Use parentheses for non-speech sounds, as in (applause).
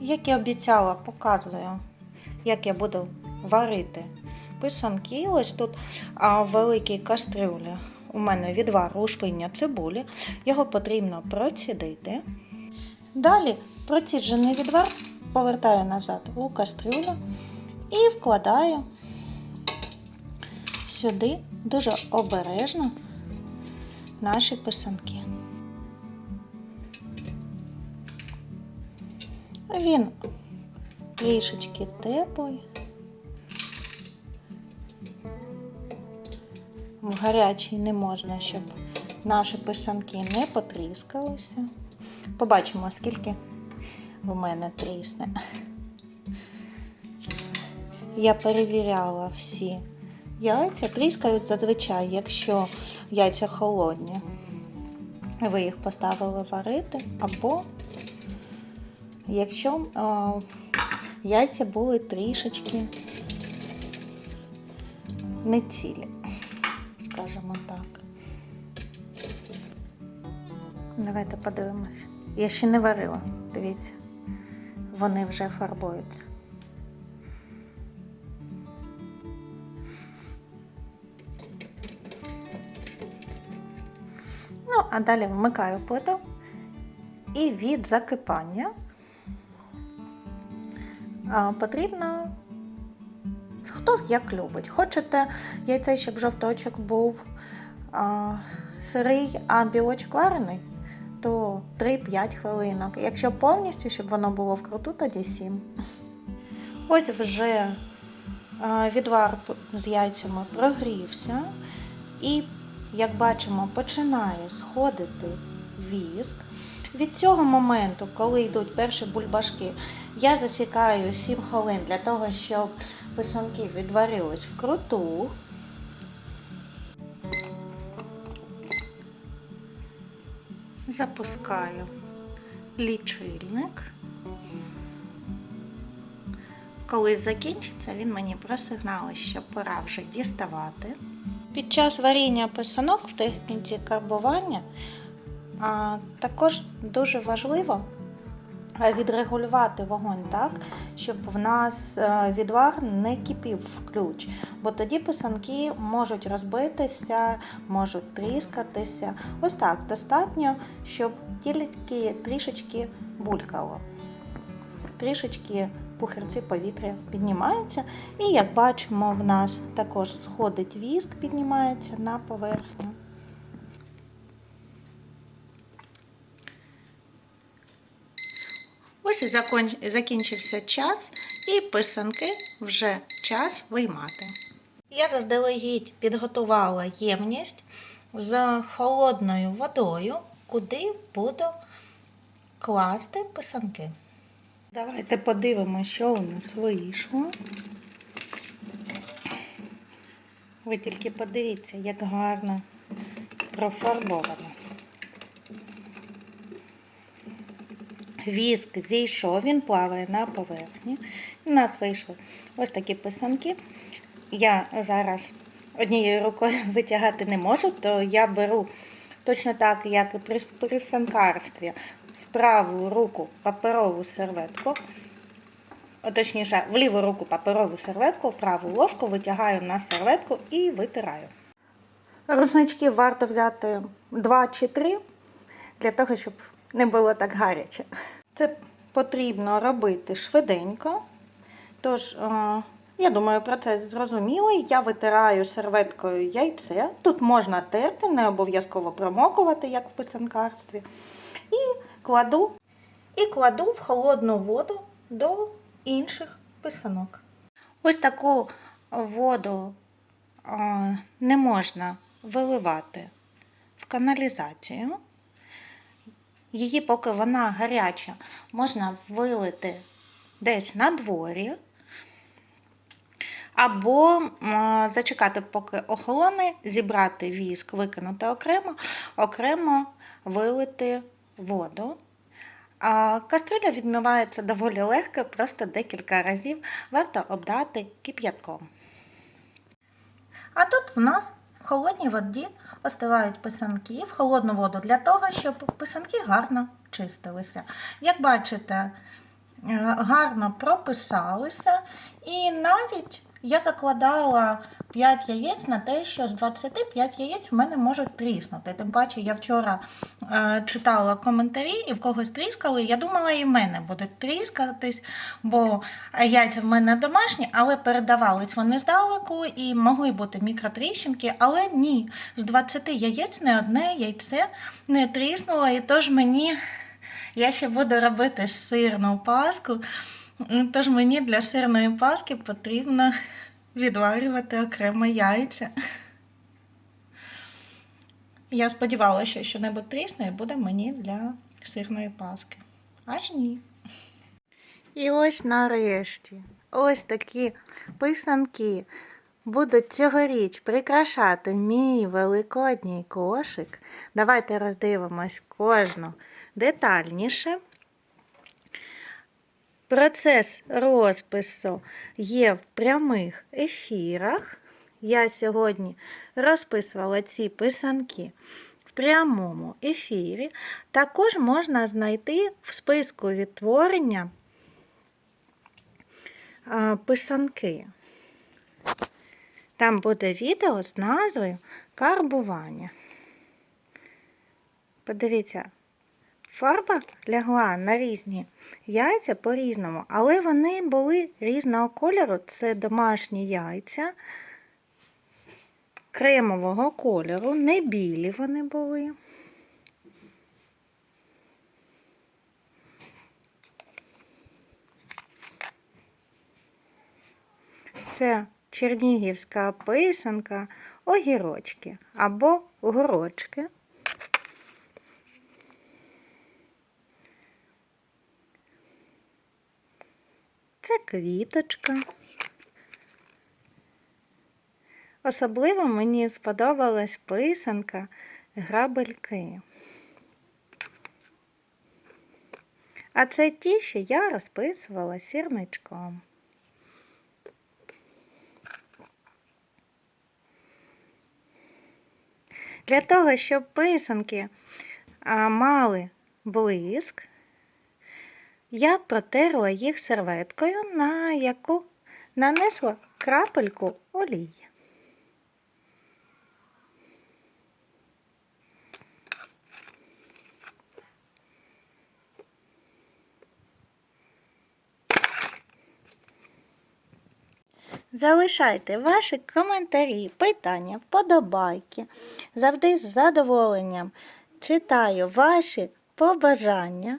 Як і обіцяла, показую, як я буду варити писанки. Ось тут а, в великій кастрюлі у мене відвар ушпиння цибулі. Його потрібно процідити. Далі проціджений відвар повертаю назад у кастрюлю і вкладаю сюди дуже обережно наші писанки. Він трішечки теплий. В гарячий не можна, щоб наші писанки не потріскалися. Побачимо, скільки в мене трісне. Я перевіряла всі яйця. Тріскають зазвичай, якщо яйця холодні. Ви їх поставили варити, або якщо е, яйця були трішечки не цілі, скажімо так. Давайте подивимось. Я ще не варила, дивіться, вони вже фарбуються. Ну, а далі вмикаю плиту і від закипання потрібно хто як любить. Хочете яйце, щоб жовточок був а, сирий, а білочок варений, то 3-5 хвилинок. Якщо повністю, щоб воно було вкруту, тоді 7. Ось вже відвар з яйцями прогрівся. І, як бачимо, починає сходити віск. Від цього моменту, коли йдуть перші бульбашки, я засікаю 7 хвилин для того, щоб писанки відварились вкруту. Запускаю лічильник. Коли закінчиться, він мені просигналить, що пора вже діставати. Під час варіння писанок в техніці карбування також дуже важливо відрегулювати вогонь так, щоб в нас відвар не кипів в ключ, бо тоді писанки можуть розбитися, можуть тріскатися. Ось так достатньо, щоб тільки трішечки булькало. Трішечки пухирці повітря піднімаються. І як бачимо, в нас також сходить віск, піднімається на поверхню. Ось закінчився час, і писанки вже час виймати. Я заздалегідь підготувала ємність з холодною водою, куди буду класти писанки. Давайте подивимося, що у нас вийшло. Ви тільки подивіться, як гарно профарбовано. Віск зійшов, він плаває на поверхні. У нас вийшли ось такі писанки. Я зараз однією рукою (laughs) витягати не можу, то я беру точно так, як і при писанкарстві, в праву руку паперову серветку, точніше, в ліву руку паперову серветку, в праву ложку витягаю на серветку і витираю. Рушнички варто взяти 2 чи 3 для того, щоб не було так гаряче. Це потрібно робити швиденько. Тож, е, я думаю, процес зрозумілий. Я витираю серветкою яйце. Тут можна терти, не обов'язково промокувати, як в писанкарстві. І кладу, і кладу в холодну воду до інших писанок. Ось таку воду е, не можна виливати в каналізацію. Її, поки вона гаряча, можна вилити десь на дворі. Або зачекати, поки охолоне, зібрати віск, викинути окремо, окремо вилити воду. А каструля відмивається доволі легко, просто декілька разів варто обдати кип'ятком. А тут в нас в холодній воді остивають писанки в холодну воду для того, щоб писанки гарно чистилися. Як бачите, гарно прописалися. І навіть я закладала 5 яєць на те, що з 25 яєць в мене можуть тріснути. Тим паче, я вчора е, читала коментарі і в когось тріскали. Я думала, і в мене будуть тріскатись, бо яйця в мене домашні, але передавались вони здалеку і могли бути мікротріщинки, але ні, з 20 яєць не одне яйце не тріснуло, і тож мені я ще буду робити сирну паску. Тож мені для сирної паски потрібно відварювати окремо яйця. Я сподівалася, що щось трісне і буде мені для сирної паски. Аж ні. І ось нарешті, ось такі писанки будуть цьогоріч прикрашати мій великодній кошик. Давайте роздивимось кожну детальніше. Процес розпису є в прямих ефірах. Я сьогодні розписувала ці писанки в прямому ефірі. Також можна знайти в списку відтворення писанки. Там буде відео з назвою карбування. Подивіться, Фарба лягла на різні яйця по-різному, але вони були різного кольору. Це домашні яйця кремового кольору, не білі вони були. Це чернігівська писанка огірочки або горочки. Квіточка. Особливо мені сподобалась писанка грабельки. А це ті, що я розписувала сірничком. Для того, щоб писанки мали блиск, я протерла їх серветкою, на яку нанесла крапельку олії. Залишайте ваші коментарі, питання, вподобайки. Завжди з задоволенням читаю ваші побажання.